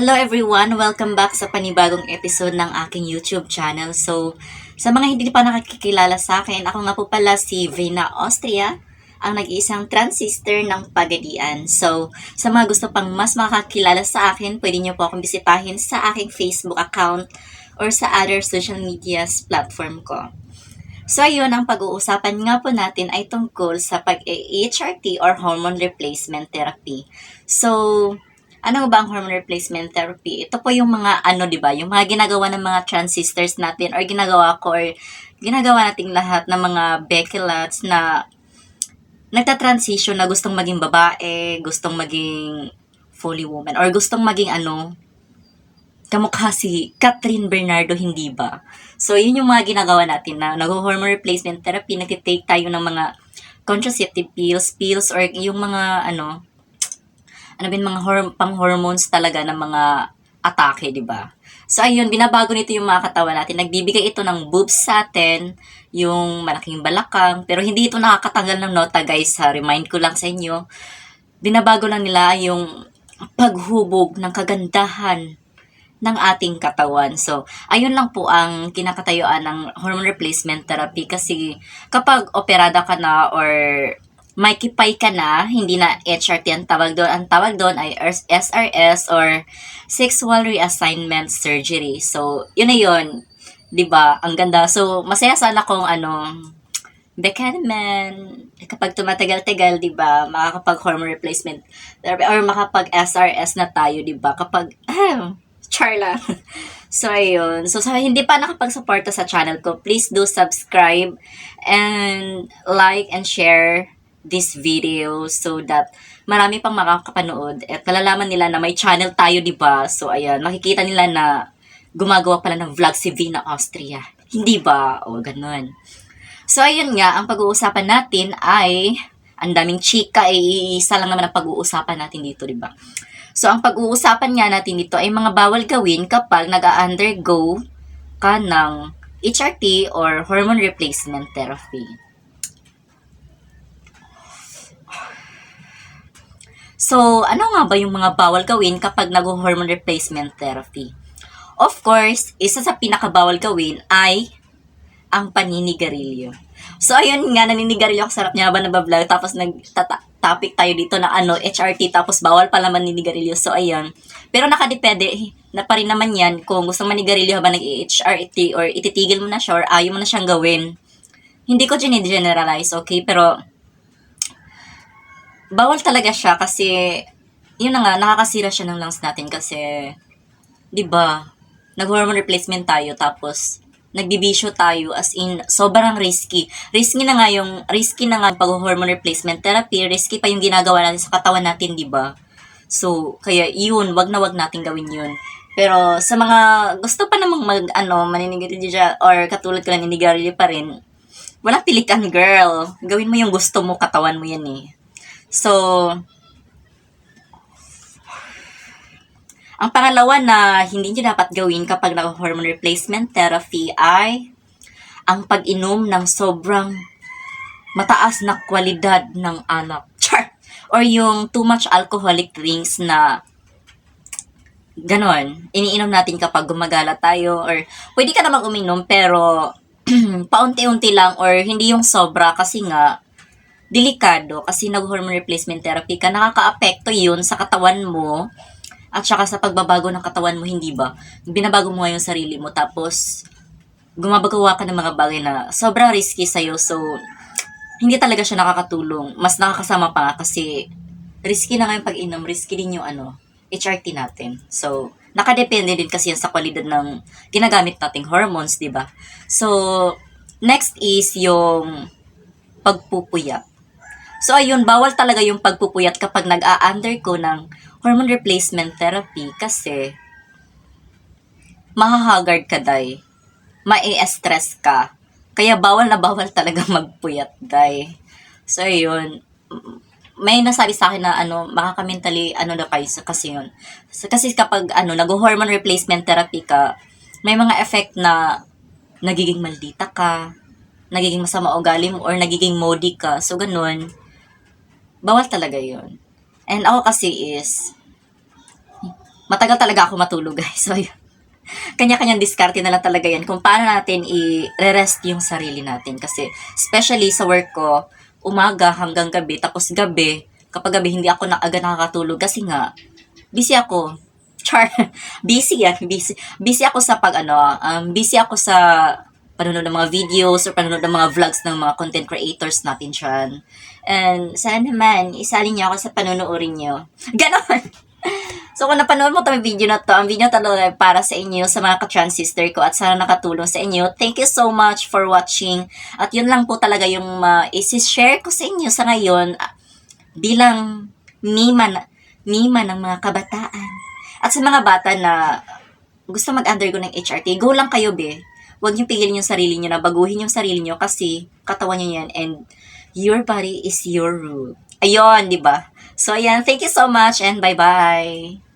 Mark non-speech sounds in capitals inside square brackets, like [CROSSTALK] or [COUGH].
Hello everyone! Welcome back sa panibagong episode ng aking YouTube channel. So, sa mga hindi pa nakakikilala sa akin, ako nga po pala si Vina Austria, ang nag-iisang trans sister ng Pagadian. So, sa mga gusto pang mas makakilala sa akin, pwede niyo po akong bisitahin sa aking Facebook account or sa other social medias platform ko. So, ayun, ang pag-uusapan nga po natin ay tungkol sa pag-HRT or hormone replacement therapy. So, ano ba ang hormone replacement therapy? Ito po yung mga ano, 'di ba? Yung mga ginagawa ng mga trans sisters natin or ginagawa ko or ginagawa nating lahat ng mga Beckelats na nagta-transition na gustong maging babae, gustong maging fully woman or gustong maging ano, kamukha si Catherine Bernardo, hindi ba? So, yun yung mga ginagawa natin na nag-hormone replacement therapy, nagtitake tayo ng mga contraceptive pills, pills, or yung mga ano, ano bin mga horm- pang-hormones talaga ng mga atake, di ba? So, ayun, binabago nito yung mga katawan natin. Nagbibigay ito ng boobs sa atin, yung malaking balakang, pero hindi ito nakakatanggal ng nota, guys. Ha? Remind ko lang sa inyo. Binabago lang nila yung paghubog ng kagandahan ng ating katawan. So, ayun lang po ang kinakatayuan ng hormone replacement therapy kasi kapag operada ka na or may kipay ka na, hindi na HRT ang tawag doon. Ang tawag doon ay SRS or Sexual Reassignment Surgery. So, yun na yun. ba Ang ganda. So, masaya sana kung ano, baka naman, kapag tumatagal-tagal, di ba, makakapag-hormone replacement therapy or makapag-SRS na tayo, di ba? Kapag, ah, char [LAUGHS] so, ayun. So, sa hindi pa nakapag-suporta sa channel ko, please do subscribe and like and share this video so that marami pang makakapanood at malalaman nila na may channel tayo, di ba? So, ayan, makikita nila na gumagawa pala ng vlog si Vina Austria. Hindi ba? O, ganun. So, ayun nga, ang pag-uusapan natin ay, ang daming chika, eh, isa lang naman ang pag-uusapan natin dito, di ba? So, ang pag-uusapan nga natin dito ay mga bawal gawin kapag nag-undergo ka ng HRT or hormone replacement therapy. So, ano nga ba yung mga bawal gawin kapag nag-hormone replacement therapy? Of course, isa sa pinakabawal gawin ay ang paninigarilyo. So, ayun nga, naninigarilyo ako sarap niya ba nabablog, tapos nag-topic tayo dito na ano, HRT, tapos bawal pala maninigarilyo. So, ayun. Pero nakadepende na pa rin naman yan kung gusto manigarilyo habang nag-HRT or ititigil mo na siya or ayaw mo na siyang gawin. Hindi ko generalize, okay? Pero, bawal talaga siya kasi, yun na nga, nakakasira siya ng lungs natin kasi, di ba, nag-hormone replacement tayo tapos, nagbibisyo tayo as in sobrang risky. Risky na nga yung risky na nga pag hormone replacement therapy, risky pa yung ginagawa natin sa katawan natin, 'di ba? So, kaya yun, wag na wag natin gawin yun. Pero sa mga gusto pa namang mag ano, maninigarilyo or katulad ko na ninigarilyo pa rin, walang pilikan girl. Gawin mo yung gusto mo, katawan mo yan eh. So, ang pangalawa na hindi nyo dapat gawin kapag nag-hormone replacement therapy ay ang pag-inom ng sobrang mataas na kwalidad ng alak. [LAUGHS] Char! Or yung too much alcoholic drinks na ganon. Iniinom natin kapag gumagala tayo or pwede ka namang uminom pero [CLEARS THROAT] paunti-unti lang or hindi yung sobra kasi nga delikado kasi nag-hormone replacement therapy ka, nakaka-apekto yun sa katawan mo at saka sa pagbabago ng katawan mo, hindi ba? Binabago mo yung sarili mo tapos gumabagawa ka ng mga bagay na sobrang risky sa'yo. So, hindi talaga siya nakakatulong. Mas nakakasama pa nga kasi risky na nga yung pag-inom, risky din yung ano, HRT natin. So, nakadepende din kasi yan sa kwalidad ng ginagamit nating hormones, di ba? So, next is yung pagpupuyat. So ayun, bawal talaga yung pagpupuyat kapag nag-a-undergo ng hormone replacement therapy kasi mahahagard ka, day. Mai-stress ka. Kaya bawal na bawal [LAUGHS] talaga magpuyat, day. So ayun, may nasabi sa akin na ano, makaka-mentally ano na kayo kasi yun. So, kasi kapag ano, nag-hormone replacement therapy ka, may mga effect na nagiging maldita ka, nagiging masama ugali mo, or nagiging moody ka. So, ganun bawal talaga yon And ako kasi is, matagal talaga ako matulog guys. [LAUGHS] So, yun. Kanya-kanyang diskarte na lang talaga yan kung paano natin i-rest yung sarili natin. Kasi, especially sa work ko, umaga hanggang gabi, tapos gabi, kapag gabi hindi ako na aga nakakatulog kasi nga, busy ako. [LAUGHS] Char, [LAUGHS] busy yan, busy. Busy ako sa pag ano, um, busy ako sa panonood ng mga videos or panonood ng mga vlogs ng mga content creators natin dyan. And sana naman, isali niyo ako sa panonoodin niyo. [LAUGHS] Ganon! So kung napanood mo itong video na to, ang video talaga para sa inyo, sa mga ka-trans sister ko at sana nakatulong sa inyo. Thank you so much for watching. At yun lang po talaga yung uh, isi-share ko sa inyo sa ngayon ah, bilang Nima, na- Nima ng mga kabataan. At sa mga bata na gusto mag-undergo ng HRT, go lang kayo be. Huwag niyo pigilin yung sarili niyo na baguhin yung sarili niyo kasi katawan niyo yan and your body is your rule. Ayun, di ba? So, ayan. Thank you so much and bye-bye.